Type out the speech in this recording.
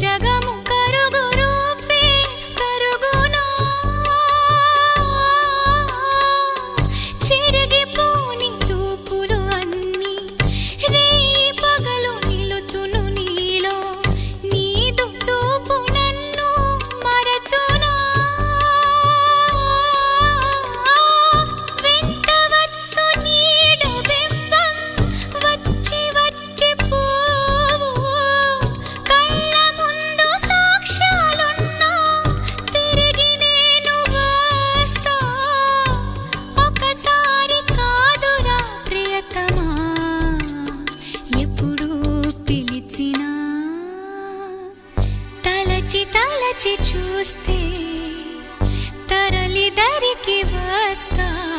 జగము చితాలచి చూస్తే